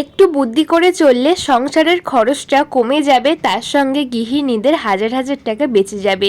একটু বুদ্ধি করে চললে সংসারের খরচটা কমে যাবে, তার সঙ্গে গৃহিণীদের হাজার হাজার টাকা বেঁচে যাবে।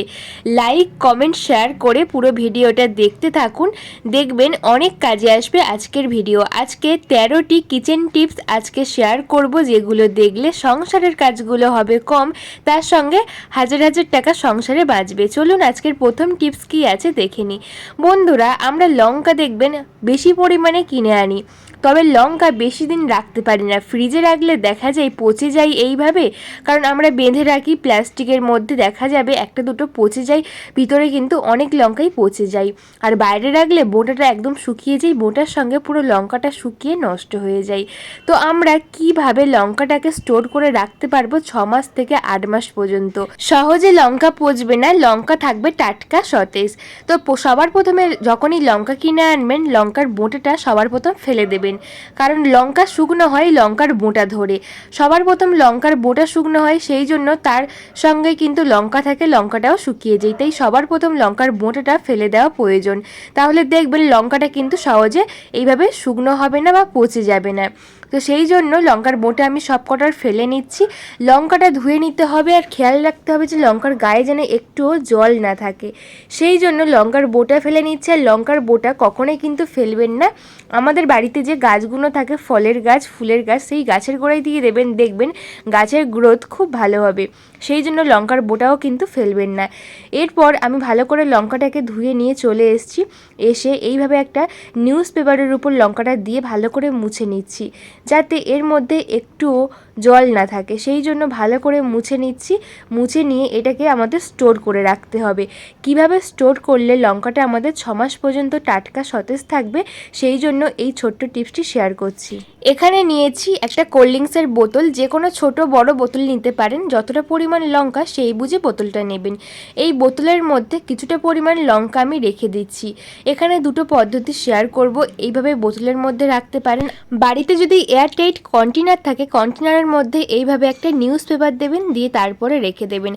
লাইক কমেন্ট শেয়ার করে পুরো ভিডিওটা দেখতে থাকুন। দেখবেন অনেক কাজে আসবে আজকের ভিডিও। আজকে তেরোটি কিচেন টিপস আজকে শেয়ার করব, যেগুলো দেখলে সংসারের কাজগুলো হবে কম, তার সঙ্গে হাজার হাজার টাকা সংসারে বাঁচবে। চলুন আজকের প্রথম টিপস কি আছে দেখে নিই। বন্ধুরা, আমরা লঙ্কা দেখবেন বেশি পরিমাণে কিনে আনি, তবে লঙ্কা বেশি দিন রাখতে পারি না। ফ্রিজে রাখলে দেখা যায় পচে যায় এইভাবে, কারণ আমরা বেঁধে রাখি প্লাস্টিকের মধ্যে, দেখা যাবে একটা দুটো পচে যায়, ভিতরে কিন্তু অনেক লঙ্কাই পচে যায়। আর বাইরে রাখলে বোটাটা একদম শুকিয়ে যায়, বোটার সঙ্গে পুরো লঙ্কাটা শুকিয়ে নষ্ট হয়ে যায়। তো আমরা কীভাবে লঙ্কাটাকে স্টোর করে রাখতে পারব ছ মাস থেকে আট মাস পর্যন্ত? সহজে লঙ্কা পচবে না, লঙ্কা থাকবে টাটকা সতেজ। তো সবার প্রথমে যখনই লঙ্কা কিনে আনবেন, লঙ্কার বোঁটাটা সবার প্রথম ফেলে দেবেন। কারণ লঙ্কা শুকনো হয় লঙ্কার বোঁটা ধরে। সবার প্রথম লঙ্কার বোঁটা শুকনো হয়, সেই জন্য তার সঙ্গে কিন্তু লঙ্কা থাকে, লঙ্কাটাও শুকিয়ে যায়। তাই সবার প্রথম লঙ্কার বোঁটাটা ফেলে দেওয়া প্রয়োজন। তাহলে দেখবেন লঙ্কাটা কিন্তু সহজে এইভাবে শুকনো হবে না বা পচে যাবে না। তো সেই জন্য লঙ্কার বোঁটা আমি সব কটার ফেলে নিচ্ছি। লঙ্কাটা ধুয়ে নিতে হবে আর খেয়াল রাখতে হবে যে লঙ্কার গায়ে যেন একটুও জল না থাকে। সেই জন্য লঙ্কার বোটা ফেলে নিচ্ছে আর লঙ্কার বোটা কখনোই কিন্তু ফেলবেন না। আমাদের বাড়িতে যে গাছগুলো থাকে, ফলের গাছ, ফুলের গাছ, সেই গাছের গোড়ায় দিয়ে দেবেন, দেখবেন গাছের গ্রোথ খুব ভালো হবে। সেই জন্য লঙ্কার বোটাও কিন্তু ফেলবেন না। এরপর আমি ভালো করে লঙ্কাটাকে ধুয়ে নিয়ে চলে এসেছি। এসে এইভাবে একটা নিউজ পেপারের উপর লঙ্কাটা দিয়ে ভালো করে মুছে নিচ্ছি। যাতে এর মধ্যে একটুও জল না থাকে। সেই জন্য ভালো করে মুছে নিচ্ছি। মুছে নিয়ে এটাকে আমাদের স্টোর করে রাখতে হবে। কীভাবে স্টোর করলে লঙ্কাটা আমাদের ছ মাস পর্যন্ত টাটকা সতেজ থাকবে, সেই জন্য এই ছোট্ট টিপসটি শেয়ার করছি। এখানে নিয়েছি একটা কোল্ড ড্রিঙ্কসের বোতল। যে কোনো ছোট বড় বোতল নিতে পারেন। যতটা পরিমাণ লঙ্কা, সেই বুঝে বোতলটা নেবেন। এই বোতলের মধ্যে কিছুটা পরিমাণ লঙ্কা আমি রেখে দিচ্ছি। এখানে দুটো পদ্ধতি শেয়ার করব। এইভাবে বোতলের মধ্যে রাখতে পারেন। বাড়িতে যদি এয়ারটাইট কন্টেনার থাকে কন্টেনারের মধ্যে এইভাবে একটা নিউজ পেপার দেবেন, দিয়ে তারপরে রেখে দেবেন।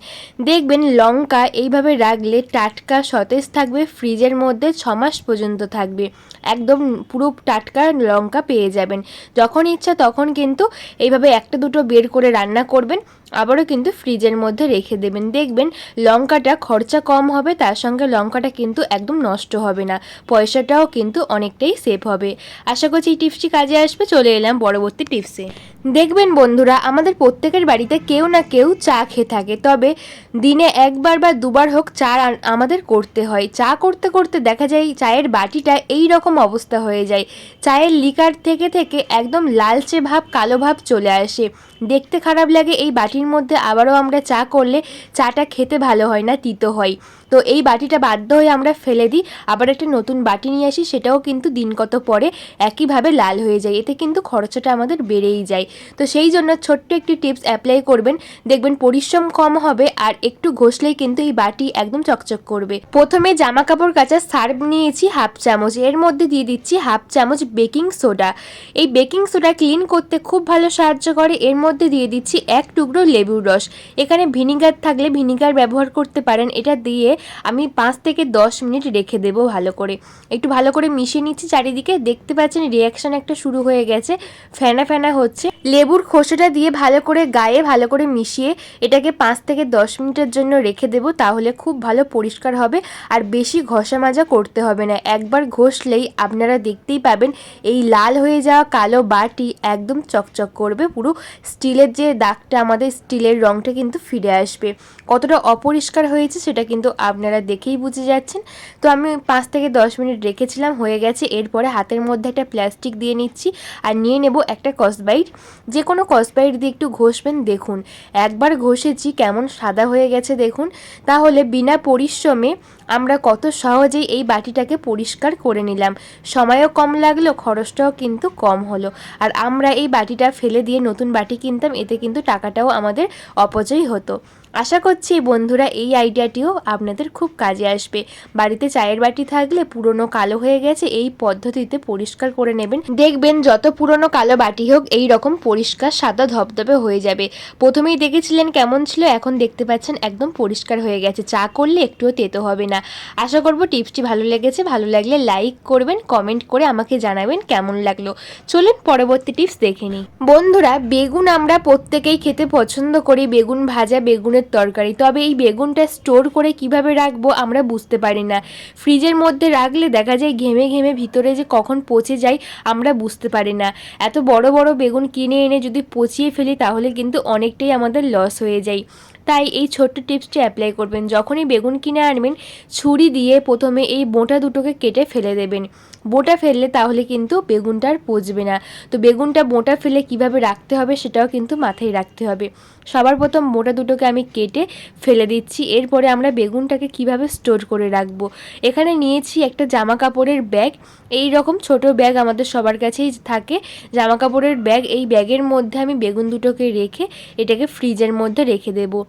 দেখবেন লঙ্কা এইভাবে রাখলে টাটকা সতেজ থাকবে, ফ্রিজের মধ্যে ছ মাস পর্যন্ত থাকবে। একদম পুরো টাটকা লঙ্কা পেয়ে যাবেন। যখন ইচ্ছা তখন কিন্তু এইভাবে একটা দুটো বের করে রান্না করবেন। আবারও কিন্তু ফ্রিজের মধ্যে রেখে দেবেন। দেখবেন লঙ্কাটা খরচা কম হবে, তার সঙ্গে লঙ্কাটা কিন্তু একদম নষ্ট হবে না। পয়সাটাও কিন্তু অনেকটাই সেভ হবে। আশা করছি এই টিপসটি কাজে আসবে। চলে এলাম পরবর্তী টিপসে। দেখবেন বন্ধুরা, আমাদের প্রত্যেকের বাড়িতে কেউ না কেউ চা খেয়ে থাকে। তবে দিনে একবার বা দুবার হোক চা আমাদের করতে হয়। চা করতে করতে দেখা যায় চায়ের বাটিটা এই রকম অবস্থা হয়ে যায়। চায়ের লিকার থেকে থেকে একদম লালচে ভাব, কালো ভাব চলে আসে। দেখতে খারাপ লাগে এই বাটির মধ্যে আবারও আমরা চা করলে চাটা খেতে ভালো হয় না, তিতো হয়। তো এই বাটিটা বাধ্য হয়ে আমরা ফেলে দিই। আবার একটা নতুন বাটি নিয়ে আসি, সেটাও কিন্তু দিন কত পরে একইভাবে লাল হয়ে যায়। এতে কিন্তু খরচাটা আমাদের বেড়েই যায়। তো সেই জন্য ছোট্ট একটি টিপস অ্যাপ্লাই করবেন। দেখবেন পরিশ্রম কম হবে আর একটু ঘষলেই কিন্তু এই বাটি একদম চকচক করবে। প্রথমে জামা কাপড় কাচার সার্ফ নিয়েছি হাফ চামচ। এর মধ্যে দিয়ে দিচ্ছি হাফ চামচ বেকিং সোডা। এই বেকিং সোডা ক্লিন করতে খুব ভালো সাহায্য করে। এর মধ্যে দিয়ে দিচ্ছি এক টুকরো লেবুর রস। এখানে ভিনিগার থাকলে ভিনিগার ব্যবহার করতে পারেন। এটা দিয়ে আমি পাঁচ থেকে দশ মিনিট রেখে দেবো ভালো করে। একটু ভালো করে মিশিয়ে নিচ্ছি চারিদিকে। দেখতে পাচ্ছেন রিয়াকশন একটা শুরু হয়ে গেছে। ফেনা ফেনা হচ্ছে। লেবুর খোসাটা দিয়ে ভালো করে গায়ে ভালো করে মিশিয়ে এটাকে পাঁচ থেকে দশ মিনিটের জন্য রেখে দেবো। তাহলে খুব ভালো পরিষ্কার হবে। আর বেশি ঘষা মাজা করতে হবে না। একবার ঘষলেই আপনারা দেখতেই পাবেন এই লাল হয়ে যাওয়া কালো বাটি একদম চকচক করবে। পুরো স্টিলের যে দাগটা আমাদের স্টিলের রঙটা কিন্তু ফিরে আসবে। কতটা অপরিষ্কার হয়েছে সেটা কিন্তু আপনারা দেখেই বুঝে যাচ্ছেন। তো আমি পাঁচ থেকে দশ মিনিট রেখেছিলাম, হয়ে গেছে। এরপরে হাতের মধ্যে একটা প্লাস্টিক দিয়ে নিচ্ছি আর নিয়ে নেব একটা কসবাইট। যে কোনো কসবাইট দিয়ে একটু ঘষবেন, দেখুন। একবার ঘষেছি, কেমন সাদা হয়ে গেছে, দেখুন। তাহলে বিনা পরিশ্রমে আমরা কত সহজেই এই বাটিটাকে পরিষ্কার করে নিলাম। সময়ও কম লাগল, খরচটাও কিন্তু কম হলো। আর আমরা এই বাটিটা ফেলে দিয়ে নতুন বাটি কিনতাম, এতে কিন্তু টাকাটাও আমাদের অপচয় হতো। আশা করছি বন্ধুরা এই আইডিয়াটিও আপনাদের খুব কাজে আসবে। বাড়িতে চায়ের বাটি থাকলে পুরনো কালো হয়ে গেছে, এই পদ্ধতিতে পরিষ্কার করে নেবেন। দেখবেন যত পুরনো কালো বাটি হোক, এই রকম পরিষ্কার, সাদা, ধবধবে হয়ে যাবে। প্রথমেই দেখেছিলেন কেমন ছিল, এখন দেখতে পাচ্ছেন একদম পরিষ্কার হয়ে গেছে। চা করলে একটুও তেতো হবে না। না আশা করব টিপসটি ভালো লেগেছে। ভালো লাগলে লাইক করবেন, কমেন্ট করে আমাকে জানাবেন কেমন লাগল। চলুন পরবর্তী টিপস দেখে নিই। বন্ধুরা, বেগুন আমরা প্রত্যেকেই খেতে পছন্দ করি। বেগুন ভাজা, বেগুনের তরকারি। তবে এই বেগুনটা স্টোর করে কীভাবে রাখব আমরা বুঝতে পারি না। ফ্রিজের মধ্যে রাখলে দেখা যায় ঘেমে ঘেমে ভিতরে যে কখন পচে যায় আমরা বুঝতে পারি না। এত বড় বড় বেগুন কিনে এনে যদি পচিয়ে ফেলি তাহলে কিন্তু অনেকটাই আমাদের লস হয়ে যায়। তাই এই ছোট্ট টিপসটি অ্যাপ্লাই করবেন। যখনই বেগুন কিনে আনবেন, ছুরি দিয়ে প্রথমে এই বোঁটা দুটোকে কেটে ফেলে দেবেন। বোঁটা ফেললে তাহলে কিন্তু বেগুনটা আর পচবে না। তো বেগুনটা বোঁটা ফেলে কীভাবে রাখতে হবে সেটাও কিন্তু মাথায় রাখতে হবে। সবার প্রথম বোঁটা দুটোকে আমি কেটে ফেলে দিচ্ছি। এরপরে আমরা বেগুনটাকে কীভাবে স্টোর করে রাখব? এখানে নিয়েছি একটা জামা কাপড়ের ব্যাগ এই রকম ছোট ব্যাগ আমাদের সবার কাছেই থাকে। জামা কাপড়ের ব্যাগ এই ব্যাগের মধ্যে আমি বেগুন দুটোকে রেখে এটাকে ফ্রিজের মধ্যে রেখে দেব।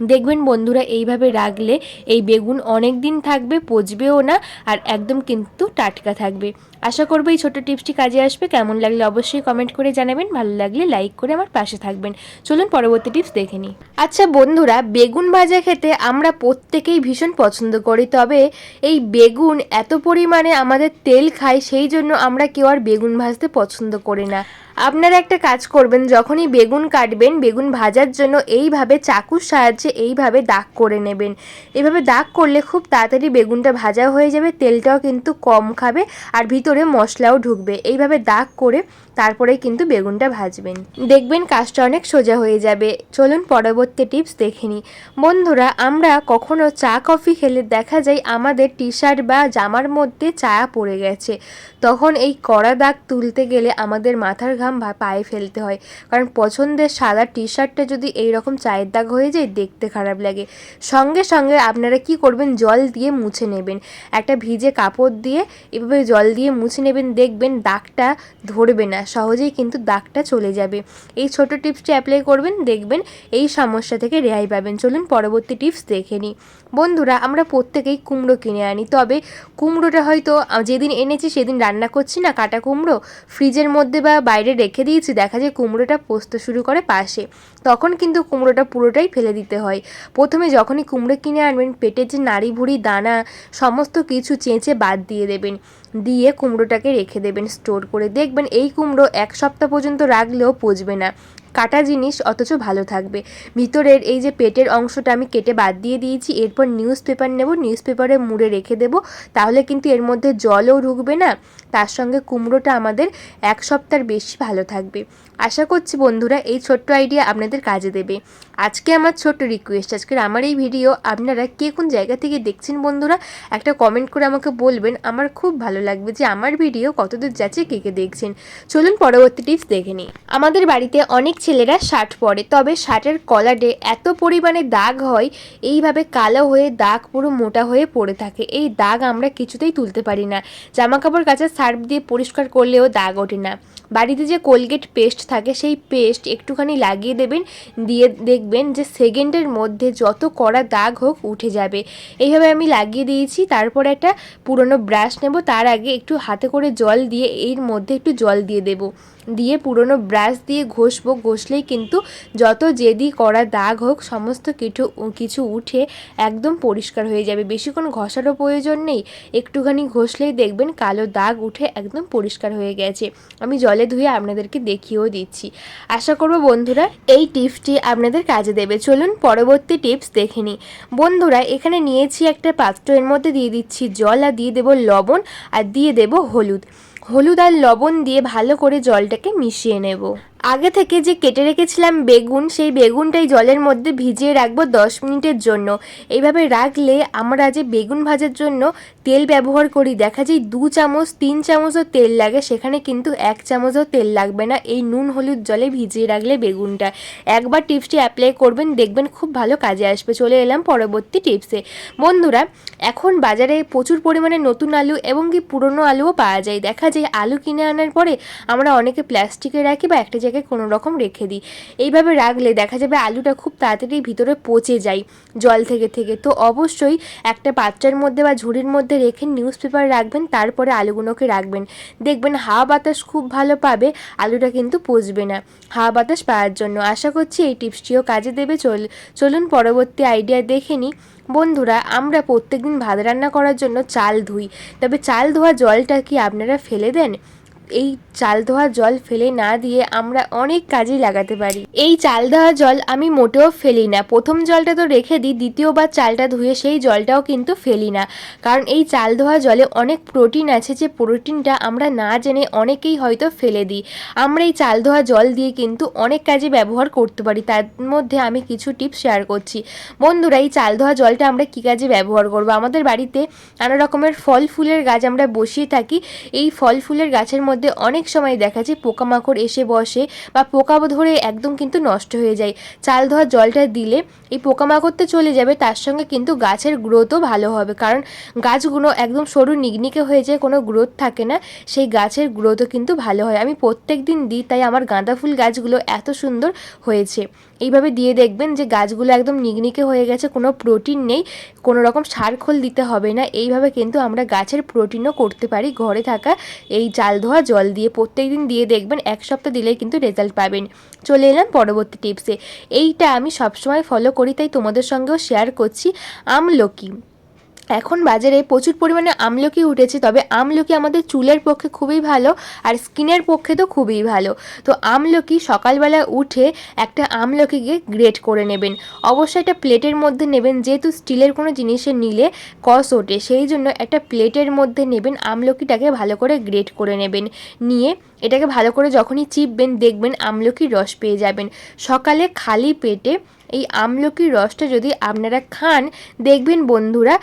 দেখবেন বন্ধুরা এইভাবে রাখলে এই বেগুন অনেক দিন থাকবে, পচবেও না আর একদম কিন্তু টাটকা থাকবে। আশা করব এই ছোট টিপসটি কাজে আসবে। কেমন লাগলে অবশ্যই কমেন্ট করে জানাবেন। ভালো লাগলে লাইক করে আমার পাশে থাকবেন। চলুন পরবর্তী টিপস দেখে নিই। আচ্ছা বন্ধুরা, বেগুন ভাজা খেতে আমরা প্রত্যেকেই ভীষণ পছন্দ করি, তবে এই বেগুন এত পরিমাণে আমাদের তেল খায়, সেই জন্য আমরা কেউ আর বেগুন ভাজতে পছন্দ করি না। আপনারা একটা কাজ করবেন, যখনই বেগুন কাটবেন, বেগুন ভাজার জন্য এইভাবে চাকুর সাহায্যে এইভাবে দাগ করে নেবেন। এভাবে দাগ করলে খুব তাড়াতাড়ি বেগুনটা ভাজা হয়ে যাবে, তেলটাও কিন্তু কম খাবে আর ভিতরে মশলাও ঢুকবে। এইভাবে দাগ করে তারপরে কিন্তু বেগুনটা ভাজবেন। দেখবেন কাজটা অনেক সোজা হয়ে যাবে। চলুন পরবর্তী টিপস দেখে নিই। বন্ধুরা, আমরা কখনো চা, কফি খেলে দেখা যায় আমাদের টি শার্ট বা জামার মধ্যে চা পড়ে গেছে। তখন এই কড়া দাগ তুলতে গেলে আমাদের মাথার ঘাম পায়ে ফেলতে হয়। কারণ পছন্দের সাদা টি শার্টটা যদি এই রকম চায়ের দাগ হয়ে যায়, দেখতে খারাপ লাগে। সঙ্গে সঙ্গে আপনারা কি করবেন, জল দিয়ে মুছে নেবেন। একটা ভিজে কাপড় দিয়ে এভাবে জল দিয়ে মুছে নেবেন, দেখবেন দাগটা ধরবে না। সহজেই কিন্তু দাগটা চলে যাবে। এই ছোট টিপসটি অ্যাপ্লাই করবেন, দেখবেন এই সমস্যা থেকে রেহাই পাবেন। চলুন পরবর্তী টিপস দেখে নিই। বন্ধুরা, আমরা প্রত্যেকেই কুমড়ো কিনে আনি। তবে কুমড়োটা হয়তো যেদিন এনেছি সেদিন রান্না করছি না, কাটা কুমড়ো। ফ্রিজের মধ্যে বা বাইরে রেখে দিয়েছি, দেখা যায় কুমড়োটা পোস্ত শুরু করে পাশে। তখন কিন্তু কুমড়োটা পুরোটাই ফেলে দিতে হয়। প্রথমে যখনই কুমড়ো কিনে আনবেন পেটের যে নাড়ি, ভুড়ি, দানা সমস্ত কিছু চেঁচে বাদ দিয়ে দেবেন। দিয়ে কুমড়োটাকে রেখে দেবেন, স্টোর করে। দেখবেন এই কুমড়ো এক সপ্তাহ পর্যন্ত রাখলেও পচবে না। কাটা জিনিস অথচ ভালো থাকবে। ভিতরের এই যে পেটের অংশটা আমি কেটে বাদ দিয়ে দিয়েছি, এরপর নিউজ পেপার নেব নিউজ পেপারে মুড়ে রেখে দেবো। তাহলে কিন্তু এর মধ্যে জলও ঢুকবে না, তার সঙ্গে কুমড়োটা আমাদের এক সপ্তাহের বেশি ভালো থাকবে। আশা করছি বন্ধুরা এই ছোট্ট আইডিয়া আপনাদের কাজে দেবে। আজকে আমার ছোট্ট রিকোয়েস্ট আজকের আমার এই ভিডিও আপনারা কে কোন জায়গা থেকে দেখছেন বন্ধুরা, একটা কমেন্ট করে আমাকে বলবেন। আমার খুব ভালো লাগবে যে আমার ভিডিও কতদূর যাচ্ছে, কে কে দেখছেন। চলুন পরবর্তী টিপস দেখে নিই। আমাদের বাড়িতে অনেক ছেলেরা শার্ট পরে। তবে শার্টের কলারে এত পরিমাণে দাগ হয়, এইভাবে কালো হয়ে দাগ পুরো মোটা হয়ে পড়ে থাকে। এই দাগ আমরা কিছুতেই তুলতে পারি না। জামা কাপড় কাচা সার্ফ দিয়ে পরিষ্কার করলেও দাগ ওঠে না। বাড়িতে যে কোলগেট পেস্ট থাকে, সেই পেস্ট একটুখানি লাগিয়ে দেবেন, দিয়ে দেখবেন যে সেকেন্ডের মধ্যে যত কড়া দাগ হোক উঠে যাবে। এইভাবে আমি লাগিয়ে দিয়েছি, তারপর একটা পুরনো ব্রাশ নেব, তার আগে একটু হাতে করে জল দিয়ে, এর মধ্যে একটু জল দিয়ে দেব। দিয়ে পুরনো ব্রাশ দিয়ে ঘষবো, ঘষলেই কিন্তু যত যেদি করা দাগ হোক, সমস্ত কিছু কিছু উঠে একদম পরিষ্কার হয়ে যাবে। বেশিক্ষণ ঘষারও প্রয়োজন নেই, একটুখানি ঘষলেই দেখবেন কালো দাগ উঠে একদম পরিষ্কার হয়ে গেছে। আমি জলে ধুয়ে আপনাদেরকে দেখিয়েও দিচ্ছি। আশা করব বন্ধুরা, এই টিপসটি আপনাদের কাজে দেবে। চলুন পরবর্তী টিপস দেখে নিই। বন্ধুরা, এখানে নিয়েছি একটা পাত্র, এর মধ্যে দিয়ে দিচ্ছি জল আর দিয়ে দেবো লবণ আর দিয়ে দেবো হলুদ। হলুদ আর লবণ দিয়ে ভালো করে জলটাকে মিশিয়ে নেব। আগে থেকে যে কেটে রেখেছিলাম বেগুন, সেই বেগুনটাই জলের মধ্যে ভিজিয়ে রাখব দশ মিনিটের জন্য। এইভাবে রাখলে আমরা যে বেগুন ভাজার জন্য তেল ব্যবহার করি, দেখা যায় দু চামচ, তিন চামচও তেল লাগে, সেখানে কিন্তু এক চামচও তেল লাগবে না। এই নুন, হলুদ জলে ভিজিয়ে রাখলে বেগুনটা। একবার টিপসটি অ্যাপ্লাই করবেন, দেখবেন খুব ভালো কাজে আসবে। চলে এলাম পরবর্তী টিপসে। বন্ধুরা, এখন বাজারে প্রচুর পরিমাণে নতুন আলু এবং কি পুরনো আলুও পাওয়া যায়। দেখা যায় আলু কিনে আনার পরে আমরা অনেকে প্লাস্টিকে রাখি বা একটা জায়গায় কোনো রকম রেখে দিই। এইভাবে রাখলে দেখা যাবে আলুটা খুব তাড়াতাড়ি ভিতরে পচে যায় জল থেকে থেকে। তো অবশ্যই একটা পাত্রের মধ্যে বা ঝুড়ির মধ্যে রেখে নিউজ পেপার রাখবেন, তারপরে আলুগুলোকে রাখবেন। দেখবেন হাওয়া বাতাস খুব ভালো পাবে, আলুটা কিন্তু পচবে না। হাওয়া বাতাস পাওয়ার জন্য আশা করছি এই টিপসটিও কাজে দেবে। চল, চলুন পরবর্তী আইডিয়া দেখে নিই। বন্ধুরা, আমরা প্রত্যেকদিন ভাত রান্না করার জন্য চাল ধুই। তবে চাল ধোয়া জলটা কি আপনারা ফেলে দেন? এই চাল ধোয়া জল ফেলে না দিয়ে আমরা অনেক কাজেই লাগাতে পারি। এই চাল ধোয়া জল আমি মোটেও ফেলি না। প্রথম জলটা তো রেখে দিই, দ্বিতীয়বার চালটা ধুয়ে সেই জলটাও কিন্তু ফেলি না। কারণ এই চাল ধোয়া জলে অনেক প্রোটিন আছে যে প্রোটিনটা আমরা না জেনে অনেকেই হয়তো ফেলে দিই। আমরা এই চাল ধোয়া জল দিয়ে কিন্তু অনেক কাজে ব্যবহার করতে পারি। তার মধ্যে আমি কিছু টিপস শেয়ার করছি। বন্ধুরা, এই চাল ধোয়া জলটা আমরা কী কাজে ব্যবহার করব? আমাদের বাড়িতে নানা রকমের ফল ফুলের গাছ আমরা বসিয়ে থাকি। এই ফল ফুলের গাছের মধ্যে অনেক সময় দেখা যায় পোকামাকড় এসে বসে বা পোকা ধরে একদম কিন্তু নষ্ট হয়ে যায়। চাল ধোয়া জলটা দিলে এই পোকামাকড় তো চলে যাবে, তার সঙ্গে কিন্তু গাছের গ্রোথও ভালো হবে। কারণ গাছগুলো একদম সরু নিগনিকে হয়ে যায়, কোনো গ্রোথ থাকে না, সেই গাছের গ্রোথও কিন্তু ভালো হয়। আমি প্রত্যেক দিন দিই, তাই আমার গাঁদা ফুল গাছগুলো এত সুন্দর হয়েছে। এইভাবে দিয়ে দেখবেন যে গাছগুলো একদম নিগনিকে হয়ে গেছে, কোনো প্রোটিন নেই, কোনো রকম সার খোল দিতে হবে না। এইভাবে কিন্তু আমরা গাছের প্রোটিনও করতে পারি ঘরে থাকা এই চাল ধোয়া, জল দিয়ে প্রত্যেক দিন দিয়ে দেখবেন, এক সপ্তাহ দিলেই কিন্তু রেজাল্ট পাবেন। চলে এলাম পরবর্তী টিপসে। এইটা আমি সবসময় ফলো করি, তাই তোমাদের সঙ্গেও শেয়ার করছি। আমলকি এখন বাজারে প্রচুর পরিমাণে আমলকি উঠেছে, তবে আমলকি আমাদের চুলের পক্ষে খুবই ভালো আর স্কিনের পক্ষে তো খুবই ভালো। তো আমলকি সকালবেলা উঠে একটা আমলকিকে গ্রেট করে নেবেন। অবশ্যই একটা প্লেটের মধ্যে নেবেন, যেহেতু স্টিলের কোনো জিনিসে নিলে কস ওঠে, সেই জন্য একটা প্লেটের মধ্যে নেবেন, আমলকিটাকে ভালো করে গ্রেট করে নেবেন। নিয়ে এটাকে ভালো করে যখনই চিপবেন, দেখবেন আমলকির রস পেয়ে যাবেন। সকালে খালি পেটে এই আমলকির রসটা যদি আপনারা খান, দেখবেন বন্ধুরা,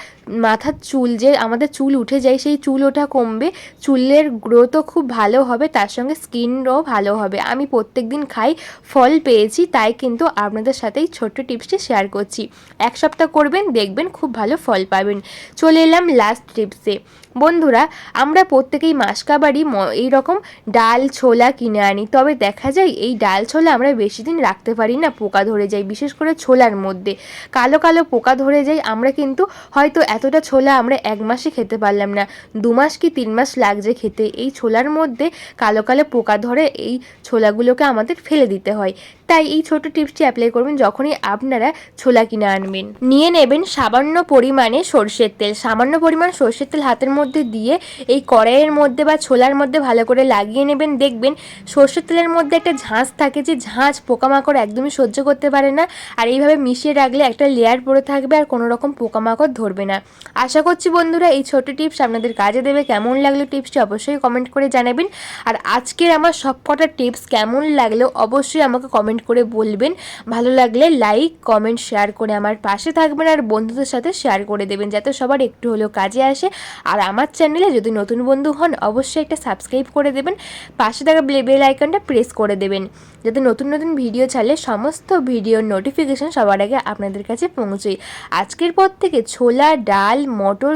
মাথার চুল যে আমাদের চুল উঠে যায়, সেই চুল ওঠা কমবে, চুলের গ্রোথও খুব ভালো হবে, তার সঙ্গে স্কিনও ভালো হবে। আমি প্রত্যেক দিন খাই, ফল পেয়েছি, তাই কিন্তু আপনাদের সাথেই ছোট্ট টিপসটি শেয়ার করছি। এক সপ্তাহ করবেন, দেখবেন খুব ভালো ফল পাবেন। চলে এলাম লাস্ট টিপসে বন্ধুরা, আমরা প্রত্যেকেই মাসকাবাড়ি এই রকম ডাল ছোলা কিনে আনি। তবে দেখা যায়, এই ডাল ছোলা আমরা বেশি দিন রাখতে পারি না, পোকা ধরে যায়, বিশেষ করে ছোলার মধ্যে। কালো কালো পোকা ধরে যায়, আমরা কিন্তু হয়তো এতটা ছোলা আমরা এক মাসে খেতে পারলাম না। দু মাস কি তিন মাস লাগছে খেতে। এই ছোলার মধ্যে কালো কালো পোকা ধরে এই ছোলাগুলোকে আমাদের ফেলে দিতে হয়। তাই এই ছোট টিপসটি অ্যাপ্লাই করবেন যখনই আপনারা ছোলা কিনে আনবেন। নিয়ে নেবেন সামান্য পরিমাণে সর্ষের তেল। সামান্য পরিমাণ সর্ষের তেল হাতের মধ্যে দিয়ে এই কড়াইয়ের মধ্যে বা ছোলার মধ্যে ভালো করে লাগিয়ে নেবেন। দেখবেন সর্ষের তেলের মধ্যে একটা ঝাঁঝ থাকে যে ঝাঁঝ পোকামাকড় একদমই সহ্য করতে পারে না আর এইভাবে মিশিয়ে রাখলে একটা লেয়ার পরে থাকবে আর কোনো রকম পোকামাকড় ধরবে না। আশা করছি বন্ধুরা এই ছোট টিপস আপনাদের কাজে দেবে। কেমন লাগল টিপসটি অবশ্যই কমেন্ট করে জানাবেন। আর আজকের আমার সবকটা টিপস কেমন লাগল অবশ্যই আমাকে কমেন্ট করে বলবেন। ভালো লাগলে লাইক, কমেন্ট, শেয়ার করে আমার পাশে থাকবেন আর বন্ধুদের সাথে শেয়ার করে দেবেন যাতে সবার একটু হলেও কাজে আসে। আর আমার চ্যানেলে যদি নতুন বন্ধু হন, অবশ্যই একটা সাবস্ক্রাইব করে দেবেন। পাশে থাকা বেল আইকনটা প্রেস করে দেবেন। যাতে নতুন নতুন ভিডিও ছাড়লে সমস্ত ভিডিওর নোটিফিকেশান সবার আগে আপনাদের কাছে পৌঁছয়। আজকের পর থেকে ছোলা, ডাল, মটর,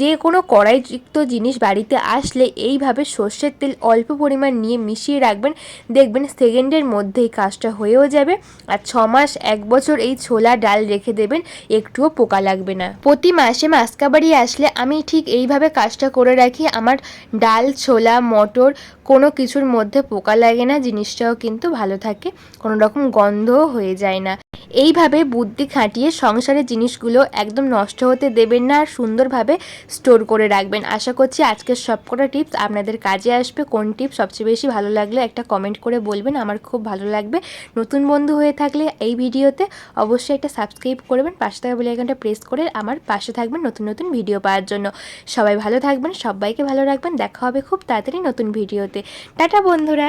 যে কোনো কড়াইযুক্ত জিনিস বাড়িতে আসলে এইভাবে সর্ষের তেল অল্প পরিমাণ নিয়ে মিশিয়ে রাখবেন। দেখবেন সেকেন্ডের মধ্যেই কাজটা হয়েও যাবে। আর ছ মাস, এক বছর এই ছোলা ডাল রেখে দেবেন, একটুও পোকা লাগবে না। প্রতি মাসে মাসকাবাড়ি আসলে আমি ঠিক এইভাবে কাজটা করে রাখি। আমার ডাল, ছোলা, মটর কোনো কিছুর মধ্যে পোকা লাগে না, জিনিসটাও কিন্তু ভালো থাকে। কোনো রকম গন্ধও হয়ে যায় না। এইভাবে বুদ্ধি খাটিয়ে সংসারের জিনিসগুলো একদম নষ্ট হতে দেবেন না, আর সুন্দরভাবে স্টোর করে রাখবেন। আশা করছি আজকের সবকটা টিপস আপনাদের কাজে আসবে। কোন টিপস সবচেয়ে বেশি ভালো লাগলে একটা কমেন্ট করে বলবেন, আমার খুব ভালো লাগবে। নতুন বন্ধু হয়ে থাকলে এই ভিডিওতে অবশ্যই একটা সাবস্ক্রাইব করবেন, পাশে থাকা বেলাইকনটা প্রেস করে আমার পাশে থাকবেন নতুন নতুন ভিডিও পাওয়ার জন্য। সবাই ভালো থাকবেন, সবাইকে ভালো রাখবেন, দেখা হবে খুব তাড়াতাড়ি নতুন ভিডিওতে টাটা বন্ধুরা!